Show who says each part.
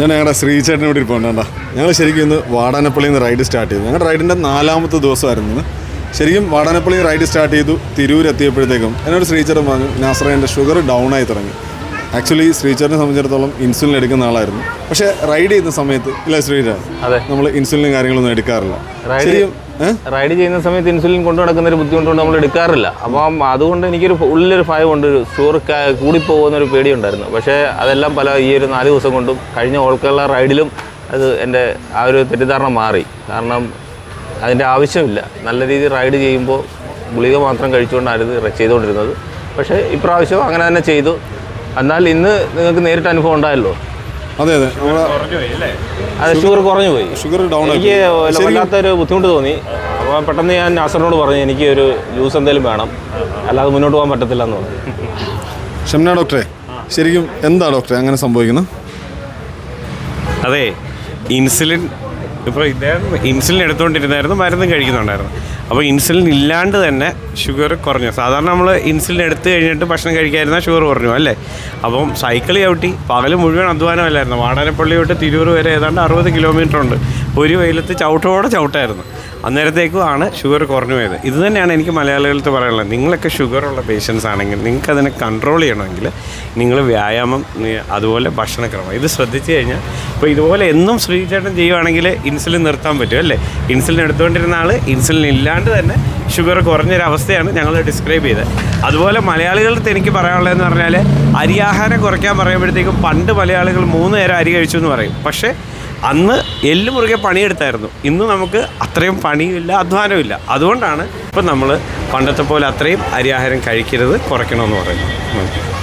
Speaker 1: ഞാൻ ഞങ്ങളുടെ ശ്രീചേട്ടനെ ഇവിടെ പോകണ്ട ഞങ്ങൾ ശരിക്കും ഇന്ന് വാടാനപ്പള്ളിയിൽ നിന്ന് റൈഡ് സ്റ്റാർട്ട് ചെയ്തു. ഞങ്ങളുടെ റൈഡിന്റെ നാലാമത്തെ ദിവസമായിരുന്നു ശരിക്കും വാടാനപ്പള്ളി റൈഡ് സ്റ്റാർട്ട് ചെയ്തു തിരൂർ എത്തിയപ്പോഴത്തേക്കും എന്നോട് ശ്രീചേട്ടൻ പറഞ്ഞു നാസറ എന്റെ ഷുഗർ ഡൗൺ ആയി തുടങ്ങി. ആക്ച്വലി ശ്രീചേട്ടനെ സംബന്ധിച്ചിടത്തോളം ഇൻസുലിൻ എടുക്കുന്ന ആളായിരുന്നു. പക്ഷേ റൈഡ് ചെയ്യുന്ന സമയത്ത് ഇല്ല ശ്രീചേട്ടൻ. നമ്മൾ ഇൻസുലിനും കാര്യങ്ങളൊന്നും എടുക്കാറില്ല. ശരിക്കും
Speaker 2: റൈഡ് ചെയ്യുന്ന സമയത്ത് ഇൻസുലിൻ കൊണ്ടു നടക്കുന്ന ഒരു ബുദ്ധിമുട്ട് കൊണ്ട് നമ്മൾ എടുക്കാറില്ല. അപ്പം അതുകൊണ്ട് എനിക്കൊരു ഉള്ളിലൊരു ഭയമുണ്ട്. ഷുഗർ കൂടിപ്പോകുന്ന ഒരു പേടിയുണ്ടായിരുന്നു. പക്ഷേ അതെല്ലാം പല ഈ ഒരു നാല് ദിവസം കൊണ്ടും കഴിഞ്ഞ ഓൾക്കുള്ള റൈഡിലും അത് എന്റെ ആ ഒരു തെറ്റിദ്ധാരണ മാറി. കാരണം അതിന്റെ ആവശ്യമില്ല. നല്ല രീതിയിൽ റൈഡ് ചെയ്യുമ്പോൾ ഗുളിക മാത്രം കഴിച്ചുകൊണ്ടായിരുന്നു ചെയ്തുകൊണ്ടിരുന്നത്. പക്ഷേ ഇപ്രാവശ്യം അങ്ങനെ തന്നെ ചെയ്തു. എന്നാൽ ഇന്ന് നിങ്ങൾക്ക് നേരിട്ട് അനുഭവം ഉണ്ടായല്ലോ.
Speaker 1: അതെ അതെ.
Speaker 2: അത് ഷുഗർ കുറഞ്ഞു പോയി.
Speaker 1: ഷുഗർ ഡൗൺ ആയി
Speaker 2: എനിക്ക് വല്ലാത്തൊരു ബുദ്ധിമുട്ട് തോന്നി. അപ്പോൾ പെട്ടെന്ന് ഞാൻ നാസറിനോട് പറഞ്ഞു എനിക്ക് ഒരു ജ്യൂസ് എന്തെങ്കിലും വേണം. അല്ലാതെ മുന്നോട്ട് പോകാൻ പറ്റത്തില്ല എന്ന് പറഞ്ഞു.
Speaker 1: ഷംന ഡോക്ടറെ ശരിക്കും എന്താ ഡോക്ടറെ അങ്ങനെ സംഭവിക്കുന്നത്?
Speaker 3: അതെ ഇൻസുലിൻ ഇപ്പോൾ ഇദ്ദേഹം ഇൻസുലിൻ എടുത്തുകൊണ്ടിരുന്നായിരുന്നു മരുന്നും കഴിക്കുന്നുണ്ടായിരുന്നു. അപ്പോൾ ഇൻസുലിൻ ഇല്ലാണ്ട് തന്നെ ഷുഗർ കുറഞ്ഞു. സാധാരണ നമ്മൾ ഇൻസുലിൻ എടുത്തു കഴിഞ്ഞിട്ട് ഭക്ഷണം കഴിക്കാതിരുന്നാൽ ഷുഗർ കുറഞ്ഞു അല്ലേ? അപ്പം സൈക്കിൾ ചവിട്ടി പകൽ മുഴുവൻ അധ്വാനമല്ലായിരുന്നു. വാടാനപ്പള്ളി തൊട്ട് തിരൂർ വരെ ഏതാണ്ട് അറുപത് കിലോമീറ്റർ ഉണ്ട്. ഒരു വെയിലത്ത് ചവിട്ടോടെ ചവിട്ടായിരുന്നു. അന്നേരത്തേക്കും ആണ് ഷുഗർ കുറഞ്ഞു പോയത്. ഇത് തന്നെയാണ് എനിക്ക് മലയാളികൾക്ക് പറയാനുള്ളത്. നിങ്ങളൊക്കെ ഷുഗറുള്ള പേഷ്യൻസ് ആണെങ്കിൽ നിങ്ങൾക്ക് അതിനെ കൺട്രോൾ ചെയ്യണമെങ്കിൽ നിങ്ങൾ വ്യായാമം അതുപോലെ ഭക്ഷണക്രമം. ഇത് ശ്രദ്ധിച്ചു കഴിഞ്ഞാൽ ഇപ്പോൾ ഇതുപോലെ എന്നും ശ്രീചേട്ടൻ ചെയ്യുവാണെങ്കിൽ ഇൻസുലിൻ നിർത്താൻ പറ്റും അല്ലേ? ഇൻസുലിൻ എടുത്തുകൊണ്ടിരുന്ന ആൾ ഇൻസുലിൻ ഇല്ലാണ്ട് തന്നെ ഷുഗർ കുറഞ്ഞൊരവസ്ഥയാണ് ഞങ്ങൾ ഡിസ്ക്രൈബ് ചെയ്തത്. അതുപോലെ മലയാളികളുടെ എനിക്ക് പറയാനുള്ളതെന്ന് പറഞ്ഞാൽ അരിയാഹാരം കുറയ്ക്കാൻ പറയുമ്പോഴത്തേക്കും പണ്ട് മലയാളികൾ മൂന്ന് നേരം അരി കഴിച്ചു എന്ന് പറയും. പക്ഷേ അന്ന് എല്ല് മുറുകെ പണിയെടുത്തായിരുന്നു ഇന്ന് നമുക്ക് അത്രയും പണിയുമില്ല അധ്വാനമില്ല അതുകൊണ്ടാണ് ഇപ്പം നമ്മൾ പണ്ടത്തെ പോലെ അത്രയും അരിയാഹാരം കഴിക്കരുത് കുറയ്ക്കണമെന്ന് പറയുന്നത്.